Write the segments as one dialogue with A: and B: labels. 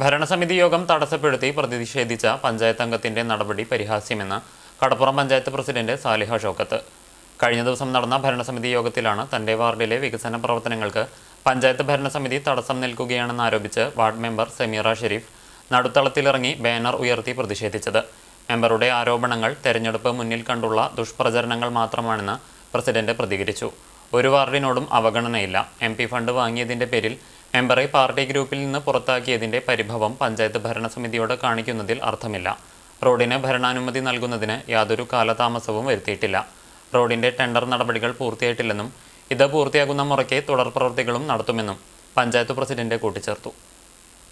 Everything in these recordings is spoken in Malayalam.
A: ഭരണസമിതി യോഗം തടസ്സപ്പെടുത്തി പ്രതിഷേധിച്ച പഞ്ചായത്ത് അംഗത്തിന്റെ നടപടി പരിഹാസ്യമെന്ന് കടപ്പുറം പഞ്ചായത്ത് പ്രസിഡന്റ് സാലിഹ ഷോക്കത്ത്. കഴിഞ്ഞ ദിവസം നടന്ന ഭരണസമിതി യോഗത്തിലാണ് തന്റെ വാർഡിലെ വികസന പ്രവർത്തനങ്ങൾക്ക് പഞ്ചായത്ത് ഭരണസമിതി തടസ്സം നിൽക്കുകയാണെന്ന് ആരോപിച്ച് വാർഡ് മെമ്പർ സമീറ ഷെരീഫ് നടുത്തളത്തിലിറങ്ങി ബാനർ ഉയർത്തി പ്രതിഷേധിച്ചത്. മെമ്പറുടെ ആരോപണങ്ങൾ തെരഞ്ഞെടുപ്പ് മുന്നിൽ കണ്ടുള്ള ദുഷ്പ്രചരണങ്ങൾ മാത്രമാണെന്ന് പ്രസിഡന്റ് പ്രതികരിച്ചു. ഒരു വാർഡിനോടും അവഗണനയില്ല. എം ഫണ്ട് വാങ്ങിയതിന്റെ പേരിൽ മെമ്പറെ പാർട്ടി ഗ്രൂപ്പിൽ നിന്ന് പുറത്താക്കിയതിന്റെ പരിഭവം പഞ്ചായത്ത് ഭരണസമിതിയോട് കാണിക്കുന്നതിൽ അർത്ഥമില്ല. റോഡിന് ഭരണാനുമതി നൽകുന്നതിന് യാതൊരു കാലതാമസവും വരുത്തിയിട്ടില്ല. റോഡിന്റെ ടെൻഡർ നടപടികൾ പൂർത്തിയായിട്ടില്ലെന്നും ഇത് പൂർത്തിയാകുന്ന മുറയ്ക്ക് തുടർ പ്രവൃത്തികളും നടത്തുമെന്നും പഞ്ചായത്ത് പ്രസിഡന്റ് കൂട്ടിച്ചേർത്തു.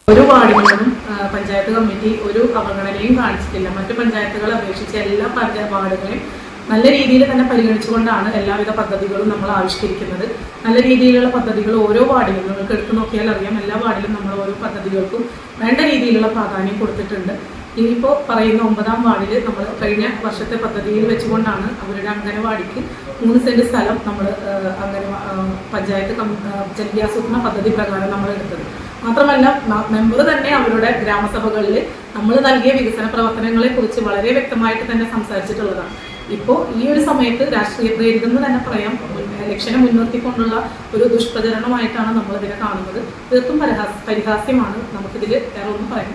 B: ഒരു വാർഡിലും പഞ്ചായത്ത് കമ്മിറ്റി ഒരു അവഗണനയും കാണിച്ചിട്ടില്ല. മറ്റു പഞ്ചായത്തുകളെ അപേക്ഷിച്ച് എല്ലാ വാർഡുകളെയും നല്ല രീതിയിൽ തന്നെ പരിഗണിച്ചുകൊണ്ടാണ് എല്ലാവിധ പദ്ധതികളും നമ്മൾ ആവിഷ്കരിക്കുന്നത്. നല്ല രീതിയിലുള്ള പദ്ധതികൾ ഓരോ വാർഡിലും നിങ്ങൾക്ക് എടുത്തു നോക്കിയാൽ അറിയാം. എല്ലാ വാർഡിലും നമ്മൾ ഓരോ പദ്ധതികൾക്കും വേണ്ട രീതിയിലുള്ള പ്രാധാന്യം കൊടുത്തിട്ടുണ്ട്. ഇനിയിപ്പോൾ പറയുന്ന ഒമ്പതാം വാർഡിൽ നമ്മൾ കഴിഞ്ഞ വർഷത്തെ പദ്ധതിയിൽ വെച്ചുകൊണ്ടാണ് അവരുടെ അംഗനവാടിക്ക് മൂന്ന് സെന്റ് സ്ഥലം നമ്മൾ അംഗന പഞ്ചായത്ത് ജനകീയാസൂത്രണ പദ്ധതി പ്രകാരം നമ്മൾ എടുത്തത്. മാത്രമല്ല മെമ്പർ തന്നെ അവരുടെ ഗ്രാമസഭകളിൽ നമ്മൾ നൽകിയ വികസന പ്രവർത്തനങ്ങളെ കുറിച്ച് വളരെ വ്യക്തമായിട്ട് തന്നെ സംസാരിച്ചിട്ടുള്ളതാണ്. ഇപ്പോൾ ഈ ഒരു സമയത്ത് രാഷ്ട്രീയ പ്രേരിതെന്ന് തന്നെ പറയാം. ഇലക്ഷനെ മുൻനിർത്തിക്കൊണ്ടുള്ള ഒരു ദുഷ്പ്രചരണമായിട്ടാണ് നമ്മൾ ഇതിനെ കാണുന്നത്. തീർത്തും പരിഹാസ് പരിഹാസ്യമാണ് നമുക്കിതിൽ വേറെ ഒന്നും പറയാൻ